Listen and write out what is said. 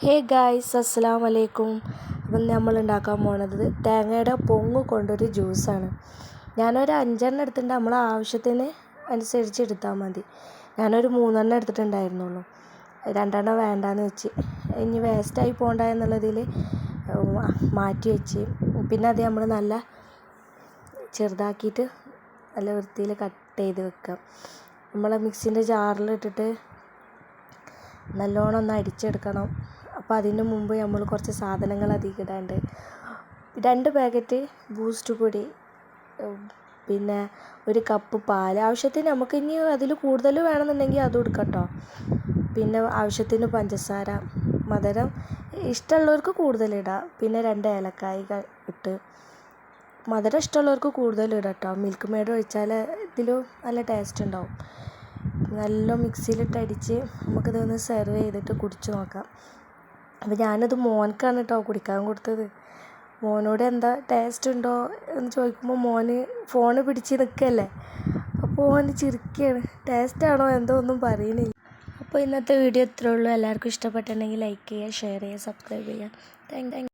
Hey guys അസ്സലാം വലൈക്കും അപ്പം നമ്മൾ ഉണ്ടാക്കാൻ പോണത് തേങ്ങയുടെ പൊങ്ങ് കൊണ്ടൊരു ജ്യൂസാണ്. ഞാനൊരു അഞ്ചെണ്ണം എടുത്തിട്ടുണ്ട്. നമ്മൾ ആവശ്യത്തിന് അനുസരിച്ച് എടുത്താൽ മതി. ഞാനൊരു മൂന്നെണ്ണം എടുത്തിട്ടുണ്ടായിരുന്നുള്ളൂ. രണ്ടെണ്ണം വേണ്ടാന്ന് വെച്ച്. ഇനി വേസ്റ്റായി പോകണ്ട എന്നുള്ളതിൽ മാറ്റി വെച്ച്. പിന്നെ അത് നമ്മൾ നല്ല ചെറുതാക്കിയിട്ട് നല്ല വൃത്തിയിൽ കട്ട് ചെയ്ത് വെക്കാം. നമ്മളെ മിക്സിന്റെ ജാറിലിട്ടിട്ട് നല്ലോണം ഒന്ന് അടിച്ചെടുക്കണം. അപ്പോൾ അതിന് മുമ്പ് നമ്മൾ കുറച്ച് സാധനങ്ങൾ അധികം ഇടാണ്ട് രണ്ട് പാക്കറ്റ് ബൂസ്റ്റ് പൊടി പിന്നെ ഒരു കപ്പ് പാൽ ആവശ്യത്തിന് നമുക്ക് ഇനി അതിൽ കൂടുതൽ വേണമെന്നുണ്ടെങ്കിൽ അതും എടുക്കാം കേട്ടോ. പിന്നെ ആവശ്യത്തിന് പഞ്ചസാര മധുരം ഇഷ്ടമുള്ളവർക്ക് കൂടുതലിടാം പിന്നെ രണ്ട് ഏലക്കായ ഇട്ട് മധുരം ഇഷ്ടമുള്ളവർക്ക് കൂടുതൽ ഇടാം കേട്ടോ. മിൽക്ക് മെയ്ഡ് ഒഴിച്ചാൽ ഇതിൽ നല്ല ടേസ്റ്റ് ഉണ്ടാവും. നല്ല മിക്സിയിലിട്ട് അടിച്ച് നമുക്കിതൊന്ന് സെർവ് ചെയ്തിട്ട് കുടിച്ച് നോക്കാം. അപ്പോൾ ഞാനത് മോനക്കാണ് കേട്ടോ കുടിക്കാൻ കൊടുത്തത്. മോനോട് എന്താ ടേസ്റ്റ് ഉണ്ടോ എന്ന് ചോദിക്കുമ്പോൾ മോന് ഫോൺ പിടിച്ച് നിൽക്കല്ലേ അപ്പോൾ മോന് ചിരിക്കുകയാണ് ടേസ്റ്റ് ആണോ എന്തോ ഒന്നും പറയണില്ല. അപ്പോൾ ഇന്നത്തെ വീഡിയോ ഇത്രേ ഉള്ളൂ. എല്ലാവർക്കും ഇഷ്ടപ്പെട്ടിട്ടുണ്ടെങ്കിൽ ലൈക്ക് ചെയ്യുക ഷെയർ ചെയ്യുക സബ്സ്ക്രൈബ് ചെയ്യുക. Thank thank